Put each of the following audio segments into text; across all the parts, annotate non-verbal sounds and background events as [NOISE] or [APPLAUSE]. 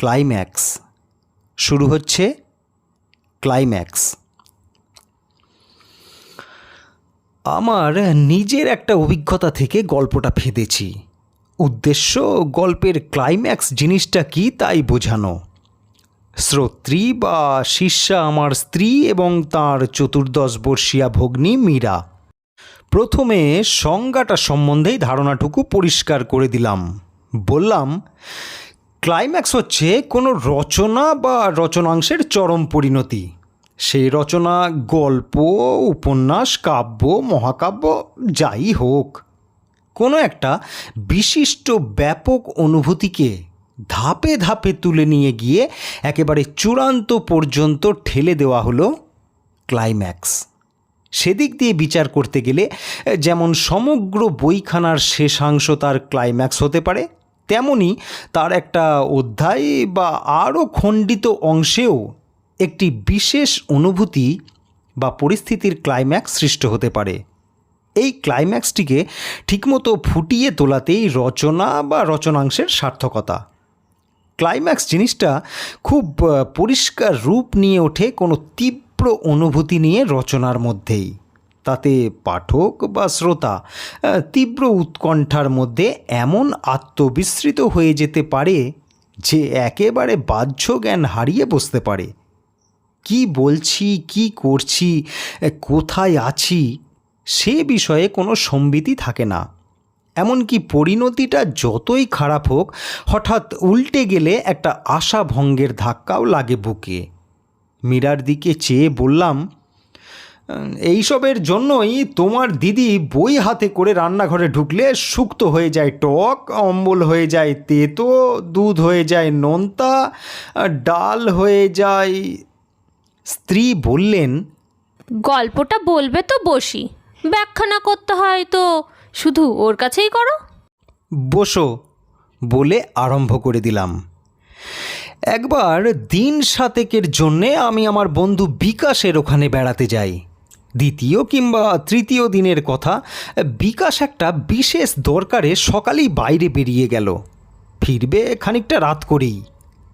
Climax শুরু হচ্ছে climax আমার নিজের একটা অভিজ্ঞতা থেকে গল্পটা ফেঁদেছি। উদ্দেশ্য, গল্পের ক্লাইম্যাক্স জিনিসটা কি তাই বোঝানো। শ্রোত্রী বা শিষ্যা আমার স্ত্রী এবং তার চতুর্দশ বর্ষীয়া ভগ্নী মীরা। প্রথমে সংজ্ঞাটা সম্বন্ধেই ধারণাটুকু পরিষ্কার করে দিলাম। বললাম ক্লাইম্যাক্স হচ্ছে কোনো রচনা বা রচনাংশের চরম পরিণতি। সেই রচনা, গল্প, উপন্যাস, কাব্য, মহাকাব্য, যাই হোক। কোনো একটা বিশিষ্ট ব্যাপক অনুভূতিকে ধাপে ধাপে তুলে নিয়ে গিয়ে একেবারে চূড়ান্ত পর্যন্ত ঠেলে দেওয়া হলো ক্লাইম্যাক্স সেদিক দিয়ে বিচার করতে গেলে, যেমন সমগ্র বইখানার শেষাংশ তার ক্লাইম্যাক্স হতে পারে তেমনি তার একটা অধ্যায় বা আরও খণ্ডিত অংশেও একটি বিশেষ অনুভূতি বা পরিস্থিতির ক্লাইম্যাক্স সৃষ্ট হতে পারে। এই ক্লাইম্যাক্সটিকে ঠিকমতো ফুটিয়ে তোলাতেই রচনা বা রচনাংশের সার্থকতা। ক্লাইম্যাক্স জিনিসটা খুব পরিষ্কার রূপ নিয়ে ওঠে কোনো তীব্র অনুভূতি নিয়ে রচনার মধ্যেই। তাতে পাঠক বা শ্রোতা তীব্র উৎকণ্ঠার মধ্যে এমন আত্মবিস্মৃত হয়ে যেতে পারে যে একেবারে বাহ্য জ্ঞান হারিয়ে বসতে পারে। কি বলছি কি করছি কোথায় আছি সে বিষয়ে কোনো সম্বিতি থাকে না। এমনকি পরিণতিটা যতই খারাপ হোক হঠাৎ উল্টে গেলে একটা আশা ভঙ্গের ধাক্কাও লাগে বুকে। মীরার দিকে চেয়ে বললাম "উম, এইসবের জন্যই তোমার দিদি বই হাতে করে রান্নাঘরে ঢুকলে শুক্ত হয়ে যায় টক অম্বল হয়ে যায় তেতো দুধ হয়ে যায় নোনতা ডাল হয়ে যায়। স্ত্রী বললেন গল্পটা বলবে তো বসি ব্যাখ্যা না করতে হয় তো শুধু ওর কাছেই করো। বসো বলে আরম্ভ করে দিলাম। একবার দিন সাতেকের জন্যে আমি আমার বন্ধু বিকাশের ওখানে বেড়াতে যাই। দ্বিতীয় কিংবা তৃতীয় দিনের কথা, বিকাশ একটা বিশেষ দরকারে সকালেই বাইরে বেরিয়ে গেল। ফিরবে খানিকটা রাত করেই।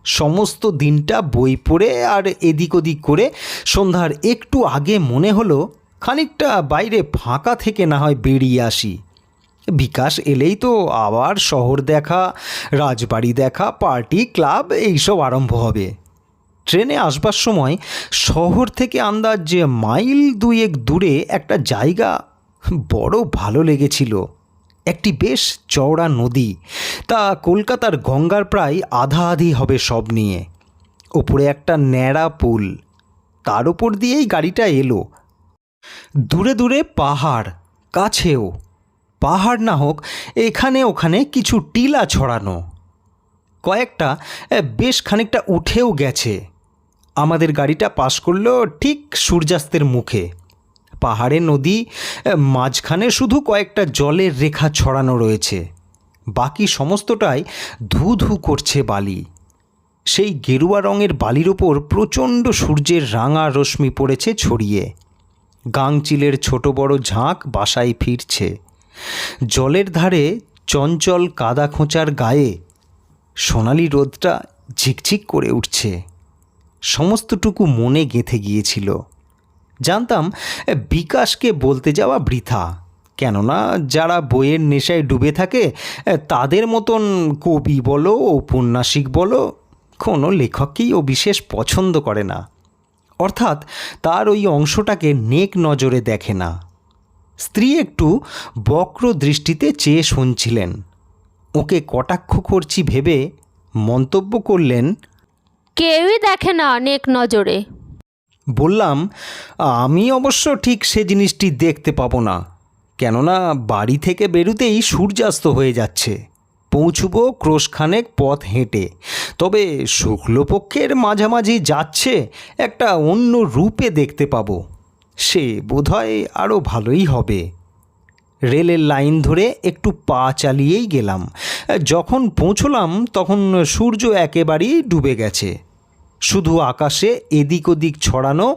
সমস্ত দিনটা বই পড়ে আর এদিক ওদিক করে সন্ধ্যার একটু আগে মনে হলো খানিকটা বাইরে ফাঁকা থেকে না হয় বেরিয়ে আসি। বিকাশ এলেই তো আবার শহর দেখা, রাজবাড়ি দেখা, পার্টি, ক্লাব, এইসব আরম্ভ হবে। ট্রেনে আসবার সময় শহর থেকে আন্দাজ যে মাইল দুয়েক দূরে একটা জায়গা বড় ভালো লেগেছিল। একটি বেশ চওড়া নদী, তা কলকাতার গঙ্গার প্রায় আধা আধি হবে সব নিয়ে। ওপরে একটা ন্যাড়া পুল, তার উপর দিয়েই গাড়িটা এলো। দূরে দূরে পাহাড়, কাছেও। পাহাড় না হোক, এখানে ওখানে কিছু টিলা ছড়ানো। কয়েকটা বেশ খানিকটা উঠেও গেছে। আমাদের গাড়িটা পাশ করল ঠিক সূর্যাস্তের মুখে। পাহাড়ে নদী মাঝখানে শুধু কয়েকটা জলের রেখা ছড়ানো রয়েছে। বাকি সমস্তটাই ধু ধু করছে বালি। সেই গেরুয়া রঙের বালির ওপর প্রচণ্ড সূর্যের রাঙা রশ্মি পড়েছে ছড়িয়ে। গাংচিলের ছোট বড় ঝাঁক বাসায় ফিরছে। জলের ধারে চঞ্চল কাদা খোঁচার গায়ে সোনালি রোদটা ঝিকঝিক করে উঠছে। সমস্তটুকু মনে গেঁথে গিয়েছিল। জানতাম বিকাশকে বলতে যাওয়া বৃথা। কেননা, যারা বইয়ের নেশায় ডুবে থাকে তাদের মতন কবি বলো, ঔপন্যাসিক বলো, কোনো লেখককেই ও বিশেষ পছন্দ করে না। অর্থাৎ, তার ওই অংশটাকে নেক নজরে দেখে না। স্ত্রী একটু বক্র দৃষ্টিতে চেয়ে শুনছিলেন। ওকে কটাক্ষ করছি ভেবে মন্তব্য করলেন কেউই দেখে না অনেক নজরে। বললাম, আমি অবশ্য ঠিক সে জিনিসটি দেখতে পাবো না, কেননা বাড়ি থেকে বেরুতেই সূর্যাস্ত হয়ে যাচ্ছে। পৌঁছব ক্রোশখানেক পথ হেঁটে, তবে শুক্লপক্ষের মাঝামাঝি যাচ্ছে একটা অন্য রূপে দেখতে পাবো। সে বোধহয় আরও ভালোই হবে। রেলের লাইন ধরে একটু পা চালিয়েই গেলাম। যখন পৌঁছলাম, তখন সূর্য একেবারেই ডুবে গেছে। শুধু আকাশে এদিক ওদিক ছড়ানো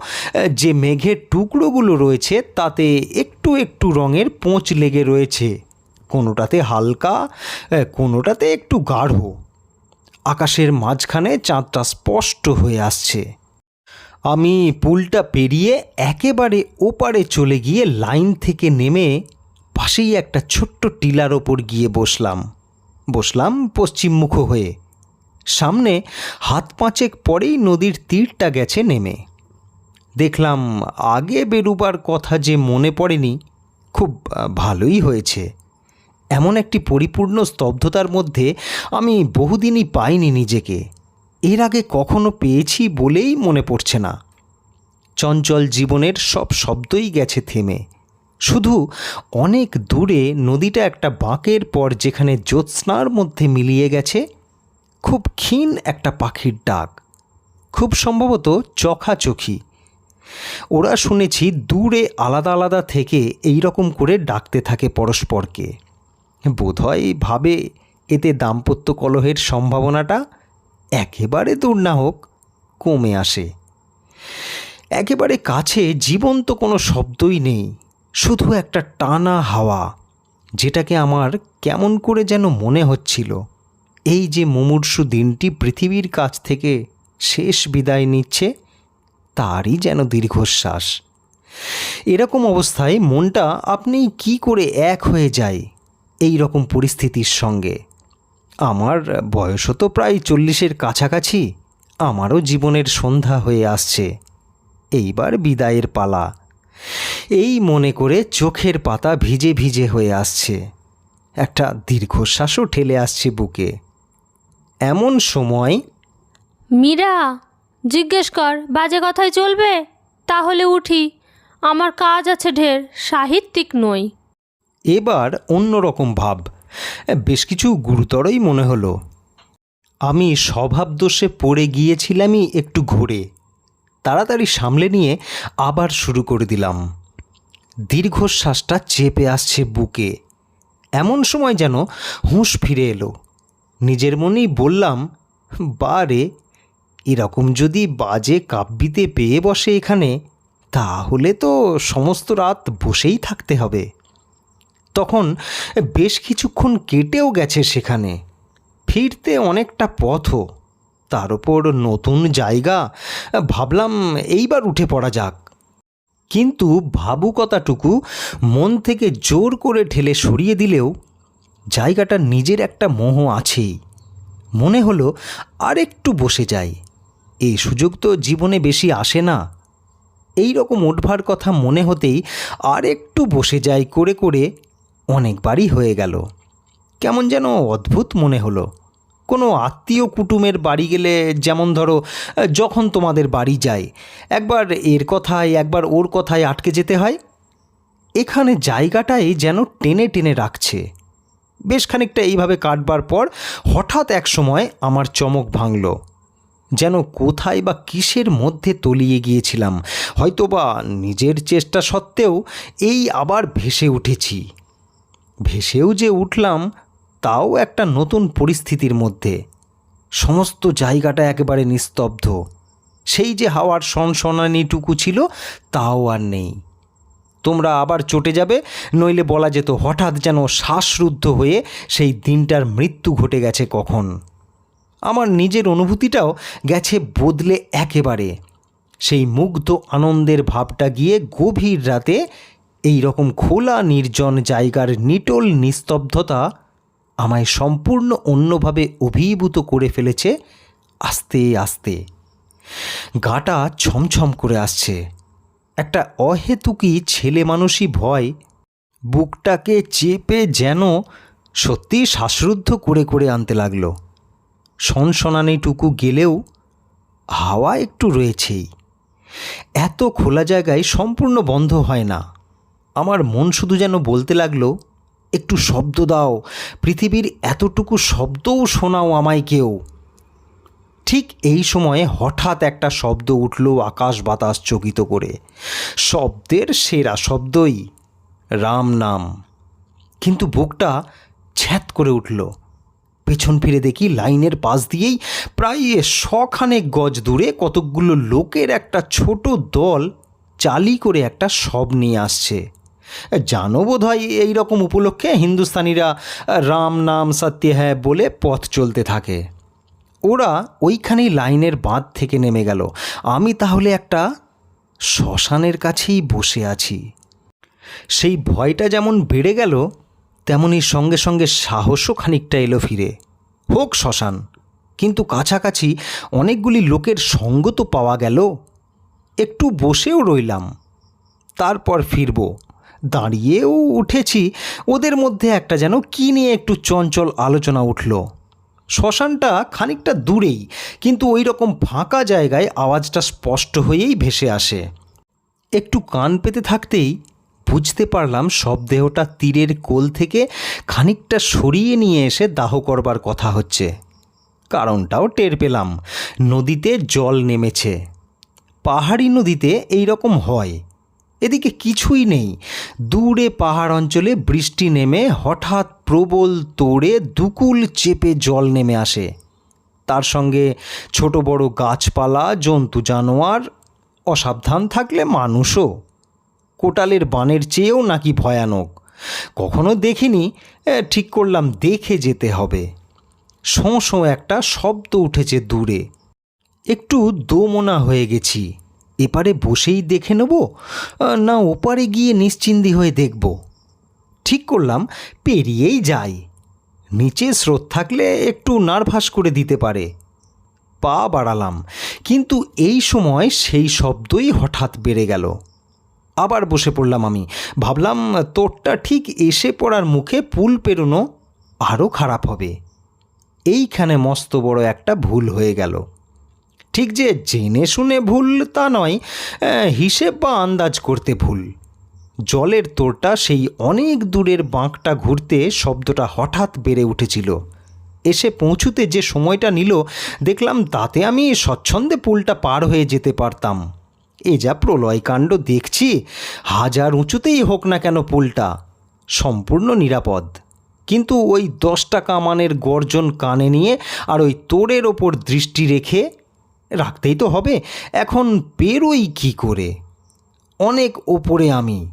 যে মেঘের টুকরোগুলো রয়েছে তাতে একটু একটু রঙের পোঁচ লেগে রয়েছে। কোনোটাতে হালকা কোনোটাতে একটু গাঢ়। আকাশের মাঝখানে চাঁদটা স্পষ্ট হয়ে আসছে। আমি পুলটা পেরিয়ে একেবারে ওপারে চলে গিয়ে লাইন থেকে নেমে পাশেই একটা ছোট্ট টিলার ওপর গিয়ে বসলাম। বসলাম পশ্চিমমুখ হয়ে। সামনে হাত পাঁচেক পরেই নদীর তীরটা গেছে নেমে। দেখলাম আগে বেরুবার কথা যে মনে পড়েনি, খুব ভালোই হয়েছে। এমন একটি পরিপূর্ণ স্তব্ধতার মধ্যে আমি বহুদিনই পাইনি নিজেকে। এর আগে কখনো পেয়েছি বলেই মনে পড়ছে না। চঞ্চল জীবনের সব শব্দই গেছে থেমে। শুধু অনেক দূরে নদীটা একটা বাঁকের পর যেখানে জ্যোৎস্নার মধ্যে মিলিয়ে গেছে খুব ক্ষীণ একটা পাখির ডাক। খুব সম্ভবত চোখাচোখি। ওরা শুনেছি দূরে আলাদা আলাদা থেকে এই রকম করে ডাকতে থাকে পরস্পরকে। বোধহয় ভাবে এতে দাম্পত্য কলহের সম্ভাবনাটা একেবারে দূর না হোক, কমে আসে। একেবারে কাছে জীবন্ত কোনো শব্দই নেই, শুধু একটা টানা হাওয়া, যেটাকে আমার কেমন করে যেন মনে হচ্ছিল। এই যে মুমূর্ষু দিনটি পৃথিবীর কাছ থেকে শেষ বিদায় নিচ্ছে, তারই যেন দীর্ঘশ্বাস। এরকম অবস্থায় মনটা আপনি কি করে এক হয়ে যায় এই রকম পরিস্থিতির সঙ্গে? আমার বয়সও তো প্রায় চল্লিশের কাছাকাছি, আমারও জীবনের সন্ধ্যা হয়ে আসছে। এইবার বিদায়ের পালা। এই মনে করে চোখের পাতা ভিজে ভিজে হয়ে আসছে। একটা দীর্ঘশ্বাসও ঠেলে আসছে বুকে। এমন সময় মীরা জিজ্ঞেস কর বাজে কথায় চলবে? তাহলে উঠি। আমার কাজ আছে ঢের সাহিত্যিক নই। এবার অন্যরকম ভাব। বেশ কিছু গুরুতরই মনে হলো। আমি স্বভাব দোষে পড়ে গিয়েছিলামই একটু ঘুরে। তাড়াতাড়ি সামলে নিয়ে আবার শুরু করে দিলাম। দীর্ঘশ্বাসটা চেপে আসছে বুকে। এমন সময় যেন হুঁশ ফিরে এলো। নিজের মনেই বললাম বারে এরকম যদি বাজে কাব্যিতে পেয়ে বসে এখানে, তাহলে তো সমস্ত রাত বসেই থাকতে হবে। তখন বেশ কিছুক্ষণ কেটেও গেছে সেখানে। ফিরতে অনেকটা পথও। তার ওপর নতুন জায়গা, ভাবলাম এইবার উঠে পড়া যাক। কিন্তু ভাবুকতাটুকু মন থেকে জোর করে ঠেলে সরিয়ে দিলেও জায়গাটা নিজের একটা মোহ আছেই। মনে হলো আর একটু বসে যাই। এই সুযোগ তো জীবনে বেশি আসে না। এই রকম ওঠবার কথা মনে হতেই আর একটু বসে যাই করে করে অনেকবারই হয়ে গেল। কেমন যেন অদ্ভুত মনে হলো। কোনো আত্মীয় কুটুমের বাড়ি গেলে যেমন ধরো, যখন তোমাদের বাড়ি যায় একবার এর কথায়, একবার ওর কথায় আটকে যেতে হয়। এখানে জায়গাটাই যেন টেনে টেনে রাখছে। বেশ খানিকটা এইভাবে কাটবার পর হঠাৎ এক সময় আমার চমক ভাঙল। যেন কোথায় বা কিসের মধ্যে তলিয়ে গিয়েছিলাম, হয়তোবা নিজের চেষ্টা সত্ত্বেও এই আবার ভেসে উঠেছি। ভেসেও যে উঠলাম, তাও একটা নতুন পরিস্থিতির মধ্যে। সমস্ত জায়গাটা একেবারে নিস্তব্ধ। সেই যে হাওয়ার সনসনানিটুকু ছিল, তাও আর নেই। তোমরা আবার চটে যাবে। নইলে বলা যেত হঠাৎ যেন শ্বাসরুদ্ধ হয়ে সেই দিনটার মৃত্যু ঘটে গেছে কখন। আমার নিজের অনুভূতিটাও গেছে বদলে একেবারে। সেই মুগ্ধ আনন্দের ভাবটা গিয়ে গভীর রাতে এই রকম খোলা নির্জন জায়গার নিটোল নিস্তব্ধতা আমায় সম্পূর্ণ অন্যভাবে অভিভূত করে ফেলেছে আস্তে আস্তে। গাটা ছমছম করে আসছে। একটা অহেতুকি ছেলে মানুষই ভয়, বুকটাকে চেপে যেন সত্যি শ্বাসরুদ্ধ করে করে আনতে লাগল। সনসনানিটুকু গেলেও হাওয়া একটু রয়েছেই। এত খোলা জায়গায় সম্পূর্ণ বন্ধ হয় না। আমার মন শুধু যেন বলতে লাগল, একটু শব্দ দাও, পৃথিবীর এতটুকু শব্দও শোনাও আমায় কেউ। ঠিক এই সময়ে হঠাৎ একটা শব্দ উঠল আকাশ বাতাস চকিত করে। শব্দের সেরা শব্দই রাম নাম। কিন্তু বুকটা ছ্যাত করে উঠল। পেছন ফিরে দেখি লাইনের পাশ দিয়েই প্রায় শখানেক গজ দূরে কতকগুলো লোকের একটা ছোট দল চালি করে একটা শব নিয়ে আসছে। জানো বোধ হয় এইরকম উপলক্ষে হিন্দুস্তানিরা রাম নাম সত্যি হ্যাঁ বলে পথ চলতে থাকে। ওরা ওইখানেই লাইনের বাঁধ থেকে নেমে গেল। আমি তাহলে একটা শ্মশানের কাছেই বসে আছি। সেই ভয়টা যেমন বেড়ে গেল, তেমনই সঙ্গে সঙ্গে সাহসও খানিকটা এলো ফিরে। হোক শ্মশান, কিন্তু কাছাকাছি অনেকগুলি লোকের সঙ্গ তো পাওয়া গেল। একটু বসেও রইলাম, তারপর ফিরব। দাঁড়িয়েও উঠেছি, ওদের মধ্যে একটা যেন কী নিয়ে একটু চঞ্চল আলোচনা উঠল। শ্মশানটা খানিকটা দূরেই, কিন্তু ওই রকম ফাঁকা জায়গায় আওয়াজটা স্পষ্ট হয়েই ভেসে আসে। একটু কান পেতে থাকতেই বুঝতে পারলাম শবদেহটা তীরের কোল থেকে খানিকটা সরিয়ে নিয়ে এসে দাহ করবার কথা হচ্ছে। কারণটাও টের পেলাম, নদীতে জল নেমেছে। পাহাড়ি নদীতে এই রকম হয়। এদিকে কিছুই নেই। দূরে পাহাড় অঞ্চলে বৃষ্টি নেমে হঠাৎ প্রবল তোড়ে দুকুল চেপে জল নেমে আসে। তার সঙ্গে ছোট বড় গাছপালা, জন্তু, জানোয়ার, অসাবধান থাকলে মানুষও। কোটালের বানের চেয়েও নাকি ভয়ানক। কখনো দেখিনি ঠিক করলাম দেখে যেতে হবে। শোঁ শোঁ, একটা শব্দ উঠেছে দূরে। একটু দোমনা হয়ে গেছি। এপারে বসেই দেখে নেব না ওপারে গিয়ে নিশ্চিন্দি হয়ে দেখব। ঠিক করলাম, পেরিয়েই যাই। নিচে স্রোত থাকলে একটু নার্ভাস করে দিতে পারে। পা বাড়ালাম, কিন্তু এই সময় সেই শব্দই হঠাৎ বেড়ে গেল। আবার বসে পড়লাম আমি। ভাবলাম, তোরটা ঠিক এসে পড়ার মুখে পুল পেরোনো আরও খারাপ হবে। এইখানে মস্ত বড় একটা ভুল হয়ে গেল। ঠিক যে জেনে শুনে ভুল তা নয় হিসেব বা আন্দাজ করতে ভুল। জলের তোরটা সেই অনেক দূরের বাঁকটা ঘুরতে শব্দটা হঠাৎ বেড়ে উঠেছিল। এসে পৌঁছুতে যে সময়টা নিল, দেখলাম তাতে আমি স্বচ্ছন্দে পুলটা পার হয়ে যেতে পারতাম। এ যা প্রলয়কাণ্ড দেখছি, হাজার উঁচুতেই হোক না কেন পুলটা। সম্পূর্ণ নিরাপদ। কিন্তু ওই দশ টাকা মানের গর্জন কানে নিয়ে আর ওই তোরের ওপর দৃষ্টি রেখে রাখতেই তো হবে। এখন পেরোই কি করে? অনেক ওপরে আমি।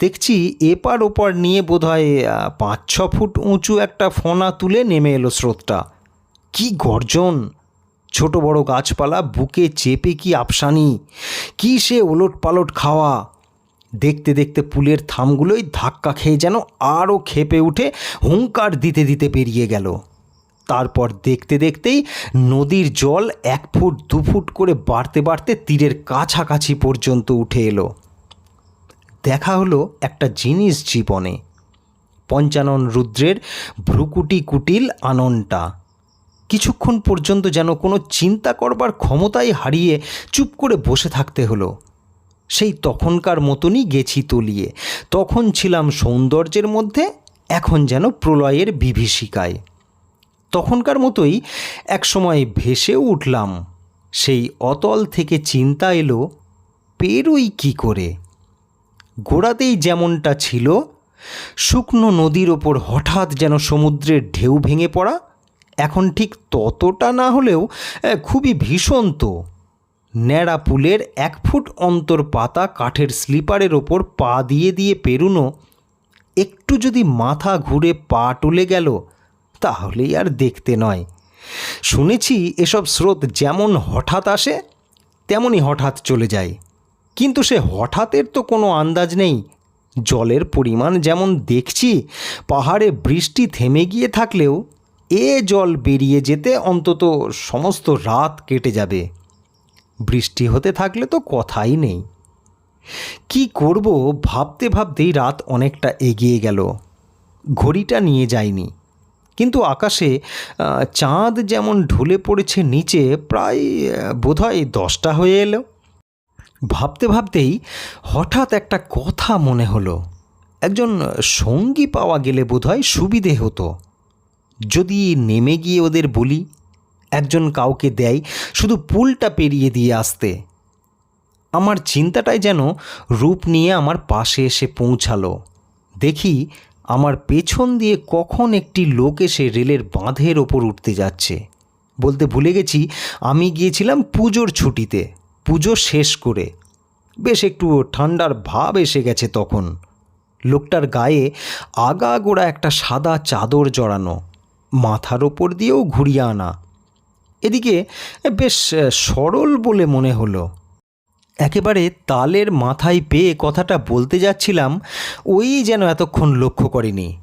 দেখছি এপার ওপার নিয়ে বোধহয় পাঁচ ছ ফুট উঁচু একটা ফোনা তুলে নেমে এলো স্রোতটা। কি গর্জন! ছোট বড় গাছপালা, বুকে চেপে কি আপসানি? কি সে ওলট পালট খাওয়া? দেখতে দেখতে পুলের থামগুলোই ধাক্কা খেয়ে যেন আরও খেপে উঠে, হুঙ্কার দিতে দিতে পেরিয়ে গেল। তারপর দেখতে দেখতেই নদীর জল এক ফুট, দু ফুট করে বাড়তে বাড়তে তীরের কাছাকাছি পর্যন্ত উঠে এলো। দেখা হলো একটা জিনিস জীবনে। পঞ্চানন রুদ্রের ভ্রুকুটি কুটিল আননটা। কিছুক্ষণ পর্যন্ত যেন কোনো চিন্তা করবার ক্ষমতাই হারিয়ে চুপ করে বসে থাকতে হলো। সেই তখনকার মতনই গেছি তলিয়ে। তখন ছিলাম সৌন্দর্যের মধ্যে, এখন যেন প্রলয়ের বিভীষিকায়। তখনকার মতোই একসময় ভেসেও উঠলাম। সেই অতল থেকে চিন্তা এলো, পেরোই কি করে? গোড়াতেই যেমনটা ছিল, শুকনো নদীর ওপর হঠাৎ যেন সমুদ্রের ঢেউ ভেঙে পড়া, এখন ঠিক ততটা না হলেও খুবই ভীষণ তো। ন্যাড়া পুলের এক ফুট অন্তর পাতা কাঠের স্লিপারের ওপর পা দিয়ে দিয়ে পেরুনো, একটু যদি মাথা ঘুরে পা টুলে গেল তাহলেই আর দেখতে নয়। শুনেছি এসব স্রোত যেমন হঠাৎ আসে তেমনই হঠাৎ চলে যায়। কিন্তু সে হঠাৎের তো কোনো আন্দাজ নেই। জলের পরিমাণ যেমন দেখছি, পাহাড়ে বৃষ্টি থেমে গিয়ে থাকলেও এ জল বেরিয়ে যেতে অন্তত সমস্ত রাত কেটে যাবে। বৃষ্টি হতে থাকলে তো কথাই নেই। কি করব ভাবতে ভাবতেই রাত অনেকটা এগিয়ে গেল। ঘড়িটা নিয়ে যায়নি কিন্তু আকাশে চাঁদ যেমন ঢলে পড়েছে নিচে, প্রায় বোধহয় দশটা হয়ে এলো। ভাবতে ভাবতেই হঠাৎ একটা কথা মনে হলো। একজন সঙ্গী পাওয়া গেলে বোধহয় সুবিধে হতো। যদি নেমে গিয়ে ওদের বলি, একজন কাউকে দেয় শুধু পুলটা পেরিয়ে দিয়ে আসতে। আমার চিন্তাটাই যেন রূপ নিয়ে আমার পাশে এসে পৌঁছালো। দেখি আমার পেছন দিয়ে কখন একটি লোক এসে রেলের বাঁধের ওপর উঠতে যাচ্ছে। বলতে ভুলে গেছি, আমি গিয়েছিলাম পুজোর ছুটিতে, পুজো শেষ করে। বেশ একটু ঠান্ডার ভাব এসে গেছে তখন। লোকটার গায়ে আগাগোড়া একটা সাদা চাদর জড়ানো, মাথার ওপর দিয়েও ঘুরিয়ে আনা। এদিকে বেশ সরল বলে মনে হলো। একেবারে তালের মাথায় পেয়ে কথাটা বলতে যাচ্ছিলাম, ওই যেন এতক্ষণ লক্ষ্য করেনি।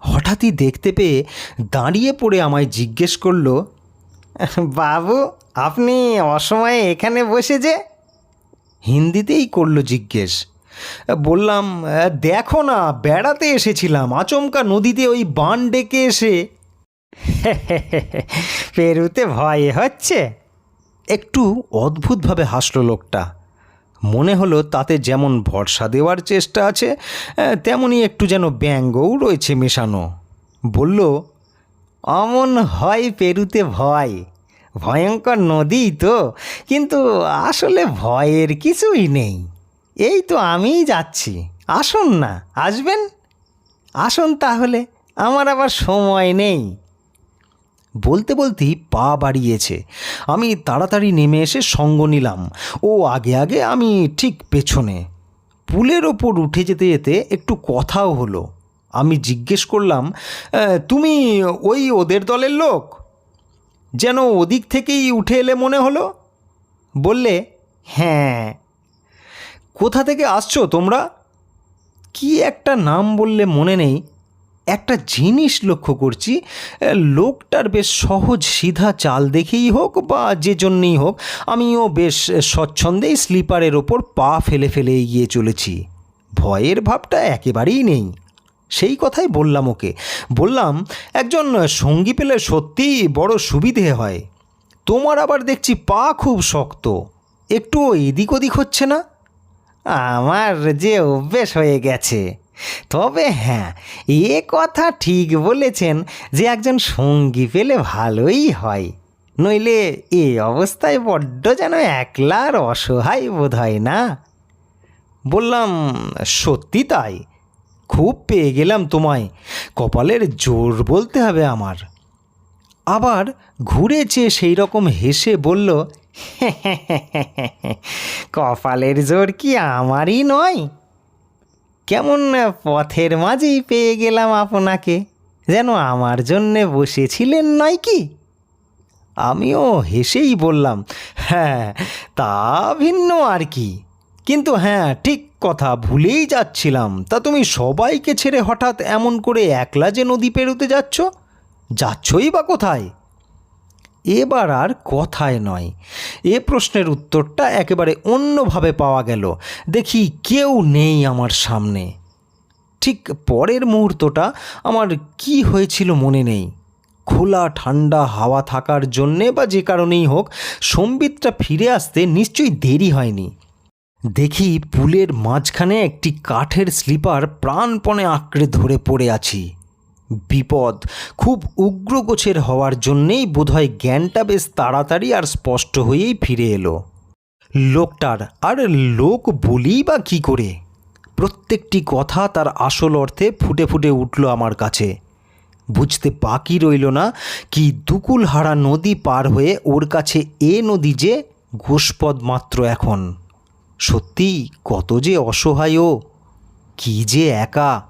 হঠাৎই দেখতে পেয়ে দাঁড়িয়ে পড়ে আমায় জিজ্ঞেস করল, বাবু, আপনি অসময়ে এখানে বসে যে? হিন্দিতেই করল জিজ্ঞেস। বললাম, দেখো না, বেড়াতে এসেছিলাম, আচমকা নদীতে ওই বান ডেকে এসে। [LAUGHS] পেরুতে ভয় হচ্ছে? একটু অদ্ভুতভাবে হাসলো লোকটা। মনে হলো তাতে যেমন ভরসা দেওয়ার চেষ্টা আছে তেমনই একটু যেন ব্যঙ্গও রয়েছে মেশানো। বলল, অমন হয় পেরুতে ভয়। ভয়ঙ্কর নদী তো, কিন্তু আসলে ভয়ের কিছুই নেই। এই তো আমিই যাচ্ছি। আসুন না, আসবেন? আসুন তাহলে। আমার আবার সময় নেই। বলতে বলতেই পা বাড়িয়েছে। আমি তাড়াতাড়ি নেমে এসে সঙ্গ নিলাম। ও আগে আগে আমি ঠিক পেছনে। পুলের ওপর উঠে যেতে যেতে একটু কথাও হলো। আমি জিজ্ঞেস করলাম তুমি ওই ওদের দলের লোক? যেন ওদিক থেকেই উঠে এলে মনে হলো? বললে হ্যাঁ। কোথা থেকে আসছো তোমরা? কি একটা নাম বললে মনে নেই। একটা জিনিস লক্ষ্য করছি লোকটার বেশ সহজ সিধা চাল দেখেই হোক বা যে জন্যেই হোক, আমিও বেশ স্বচ্ছন্দেই স্লিপারের ওপর পা ফেলে ফেলে এগিয়ে চলেছি। ভয়ের ভাবটা একেবারেই নেই। সেই কথাই বললাম ওকে। বললাম, একজন সঙ্গী পেলে সত্যিই বড় সুবিধে হয়। তোমার আবার দেখছি পা খুব শক্ত। একটু এদিক ওদিক হচ্ছে না? আমার যে অভ্যেস হয়ে গেছে। তবে হ্যাঁ এ কথা ঠিক বলেছেন যে একজন সঙ্গী পেলে ভালোই হয়। নইলে এ অবস্থায় বড্ড যেন একলা আর অসহায় বোধ হয় না। বললাম, সত্যি তাই? খুব পেয়ে গেলাম তোমায়। কপালের জোর বলতে হবে আমার। আবার ঘুরে চেয়ে সেই রকম হেসে বলল কপালের জোর কি আমারই নয়? কেমন পথের মাঝেই পেয়ে গেলাম আপনাকে? যেন আমার জন্যে বসেছিলেন নয় কি? আমিও হেসেই বললাম হ্যাঁ তা ভিন্ন আর কি। কিন্তু হ্যাঁ ঠিক কথা ভুলেই যাচ্ছিলাম। তা তুমি সবাইকে ছেড়ে হঠাৎ এমন করে একলা যে নদী পেরোতে যাচ্ছ? যাচ্ছই বা কোথায়? এবার আর কথায় নয়। এ প্রশ্নের উত্তরটা একেবারে অন্যভাবে পাওয়া গেল। দেখি কেউ নেই আমার সামনে। ঠিক পরের মুহূর্তটা আমার কি হয়েছিল মনে নেই। খোলা, ঠান্ডা হাওয়া থাকার জন্যে বা যে কারণেই হোক, সম্বিতটা ফিরে আসতে নিশ্চয়ই দেরি হয়নি। দেখি পুলের মাঝখানে একটি কাঠের স্লিপার প্রাণপণে আঁকড়ে ধরে পড়ে আছি। বিপদ। খুব উগ্র গোছের হওয়ার জন্যেই বোধহয় জ্ঞানটা বেশ তাড়াতাড়ি আর স্পষ্ট হয়েই ফিরে এলো। লোকটার, আর লোক বলি বা কি করে? প্রত্যেকটি কথা তার আসল অর্থে ফুটে ফুটে উঠল আমার কাছে। বুঝতে বাকি রইল না কি দুকুল হারা নদী পার হয়ে ওর কাছে এ নদী যে গোষ্পদ মাত্র এখন। সত্যি কত যে অসহায় কি যে একা।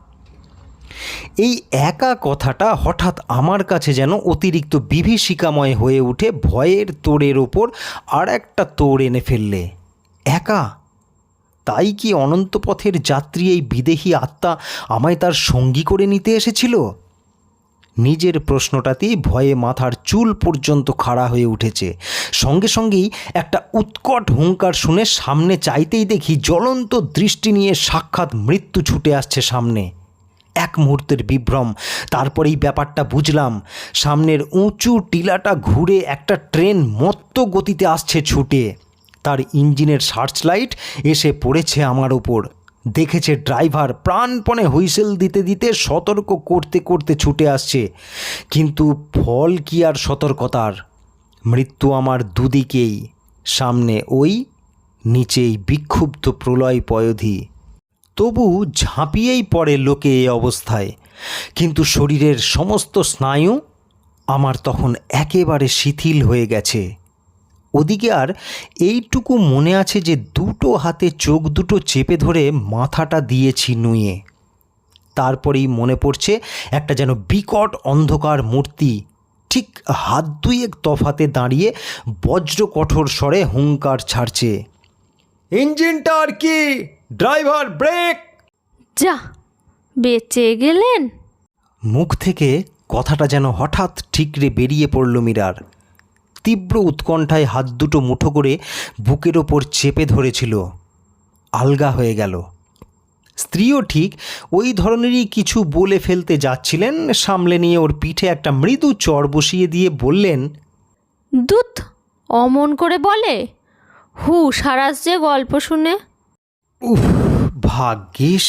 এই একা কথাটা হঠাৎ আমার কাছে যেন অতিরিক্ত বিভীষিকাময় হয়ে উঠে ভয়ের তোড়ের ওপর আর একটা তোড় এনে ফেললে। একা? তাই কি অনন্ত পথের যাত্রী এই বিদেহী আত্মা আমায় তার সঙ্গী করে নিতে এসেছিল? নিজের প্রশ্নটাতেই ভয়ে মাথার চুল পর্যন্ত খাড়া হয়ে উঠেছে। সঙ্গে সঙ্গেই একটা উৎকট হুঙ্কার শুনে সামনে চাইতেই দেখি জ্বলন্ত দৃষ্টি নিয়ে সাক্ষাৎ মৃত্যু ছুটে আসছে সামনে। এক মুহূর্তের বিভ্রম। তারপরেই ব্যাপারটা বুঝলাম, সামনের উঁচু টিলাটা ঘুরে একটা ট্রেন মত্ত গতিতে আসছে ছুটে। তার ইঞ্জিনের সার্চ লাইট এসে পড়েছে আমার ওপর। দেখেছে ড্রাইভার প্রাণপণে হুইসেল দিতে দিতে সতর্ক করতে করতে ছুটে আসছে। কিন্তু ফল কি আর সতর্কতার? মৃত্যু আমার দুদিকেই, সামনে ওই, নিচেই বিক্ষুব্ধ প্রলয় পয়োধি। তবু ঝাঁপিয়েই পড়ে লোকে এ অবস্থায়। কিন্তু শরীরের সমস্ত স্নায়ু আমার তখন একেবারে শিথিল হয়ে গেছে। ওদিকে আর এইটুকু মনে আছে যে দুটো হাতে চোখ দুটো চেপে ধরে মাথাটা দিয়েছি নুয়ে। তারপরেই মনে পড়ছে একটা যেন বিকট অন্ধকার মূর্তি। ঠিক হাত দুয়েক তফাতে দাঁড়িয়ে বজ্র কঠোর স্বরে হুঙ্কার ছাড়ছে। ইঞ্জিনটা আর কি? Driver brake. যা বেঁচে গেলেন? মুখ থেকে কথাটা যেন হঠাৎ ঠিকরে বেরিয়ে পড়ল মীরার। তীব্র উৎকণ্ঠায় হাত দুটো মুঠো করে বুকের ওপর চেপে ধরেছিল। আলগা হয়ে গেল। স্ত্রীও ঠিক ওই ধরনেরই কিছু বলে ফেলতে যাচ্ছিলেন সামলে নিয়ে ওর পিঠে একটা মৃদু চর বসিয়ে দিয়ে বললেন দুধ অমন করে বলে? হু সারাস যে গল্প শুনে। উফ, ভাগ্যিস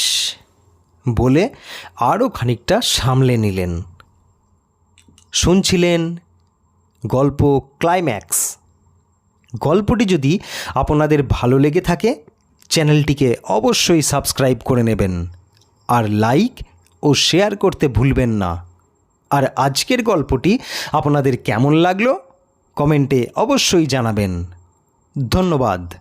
বলে আরও খানিকটা সামলে নিলেন। শুনছিলেন গল্প ক্লাইম্যাক্স। গল্পটি যদি আপনাদের ভালো লেগে থাকে, চ্যানেলটিকে অবশ্যই সাবস্ক্রাইব করে নেবেন। আর লাইক ও শেয়ার করতে ভুলবেন না। আর আজকের গল্পটি আপনাদের কেমন লাগল, কমেন্টে অবশ্যই জানাবেন। ধন্যবাদ।